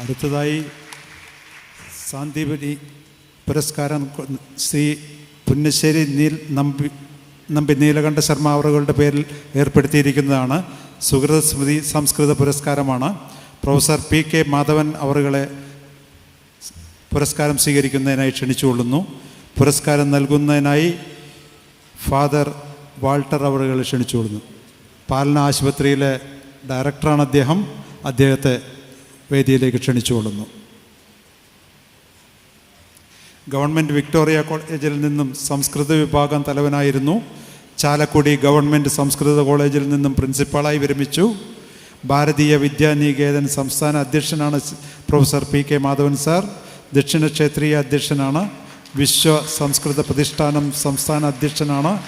അടുത്തതായി സാന്ദീപനി പുരസ്കാരം ശ്രീ പുന്നശ്ശേരി നീൽ നമ്പി നമ്പി നീലകണ്ഠ ശർമ്മ അവറുകളുടെ പേരിൽ ഏർപ്പെടുത്തിയിരിക്കുന്നതാണ്. സുഹൃത സ്മൃതി സംസ്കൃത പുരസ്കാരമാണ്. പ്രൊഫസർ പി കെ മാധവൻ അവറുകളെ പുരസ്കാരം സ്വീകരിക്കുന്നതിനായി ക്ഷണിച്ചുകൊള്ളുന്നു. പുരസ്കാരം നൽകുന്നതിനായി ഫാദർ വാൾട്ടർ അവറുകളെ ക്ഷണിച്ചുകൊള്ളുന്നു. പാലന ആശുപത്രിയിലെ ഡയറക്ടറാണ് അദ്ദേഹം. അദ്ദേഹത്തെ വേദിയിലേക്ക് ക്ഷണിച്ചുകൊള്ളുന്നു. ഗവൺമെന്റ് വിക്ടോറിയ കോളേജിൽ നിന്നും സംസ്കൃത വിഭാഗം തലവനായിരുന്നു. ചാലക്കുടി ഗവൺമെന്റ് സംസ്കൃത കോളേജിൽ നിന്നും പ്രിൻസിപ്പാളായി വിരമിച്ചു. ഭാരതീയ വിദ്യാനികേതൻ സംസ്ഥാന അധ്യക്ഷനാണ് professor P K Madhavan sir. ദക്ഷിണ ക്ഷേത്രീയ അധ്യക്ഷനാണ്. വിശ്വ സംസ്കൃത പ്രതിഷ്ഠാനം സംസ്ഥാന അധ്യക്ഷനാണ്.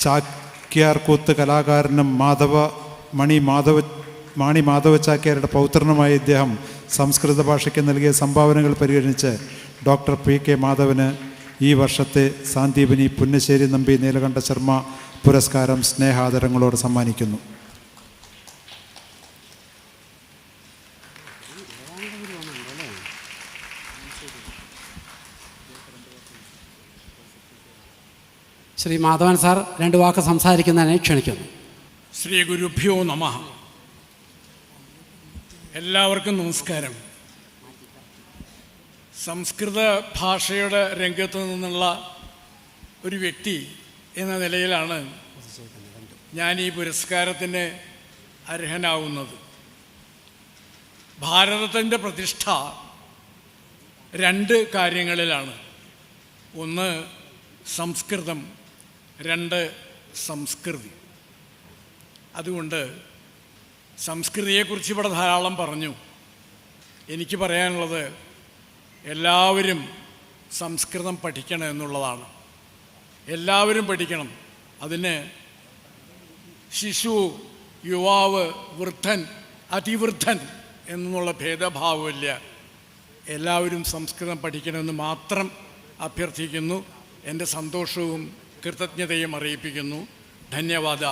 ചാക്യാർകൂത്ത് കലാകാരനും മാധവ മണി മാധവ മാണി മാധവ ചാക്യാരുടെ പൗത്രനുമായ ഇദ്ദേഹം സംസ്കൃത ഭാഷയ്ക്ക് നൽകിയ സംഭാവനകൾ പരിഗണിച്ച് ഡോക്ടർ പി കെ മാധവന് ഈ വർഷത്തെ സാന്ദീപിനി പുന്നശ്ശേരി നമ്പി നീലകണ്ഠ ശർമ്മ പുരസ്കാരം സ്നേഹാദരങ്ങളോട് സമ്മാനിക്കുന്നു. ശ്രീ മാധവൻ സാർ രണ്ട് വാക്ക് സംസാരിക്കുന്നതിനെ ക്ഷണിക്കുന്നു. ശ്രീ ഗുരുഭ്യോ നമ. എല്ലാവർക്കും നമസ്കാരം. സംസ്കൃത ഭാഷയുടെ രംഗത്ത് നിന്നുള്ള ഒരു വ്യക്തി എന്ന നിലയിലാണ് ഞാൻ ഈ പുരസ്കാരത്തിന് അർഹനാവുന്നത്. ഭാരതത്തിന്റെ പ്രതിഷ്ഠ രണ്ട് കാര്യങ്ങളിലാണ്. ഒന്ന് സംസ്കൃതം രണ്ട് സംസ്കൃതി. അതുകൊണ്ട് സംസ്കൃതിയെക്കുറിച്ച് ഇവിടെ ധാരാളം പറഞ്ഞു. എനിക്ക് പറയാനുള്ളത് എല്ലാവരും സംസ്കൃതം പഠിക്കണം എന്നുള്ളതാണ്. എല്ലാവരും പഠിക്കണം. അതിന് ശിശു യുവാവ് വൃദ്ധൻ അതിവൃദ്ധൻ എന്നുള്ള ഭേദഭാവമില്ല. എല്ലാവരും സംസ്കൃതം പഠിക്കണമെന്ന് മാത്രം അഭ്യർത്ഥിക്കുന്നു. എന്റെ സന്തോഷവും കൃതജ്ഞതയും അറിയിപ്പിക്കുന്നു. ധന്യവാദ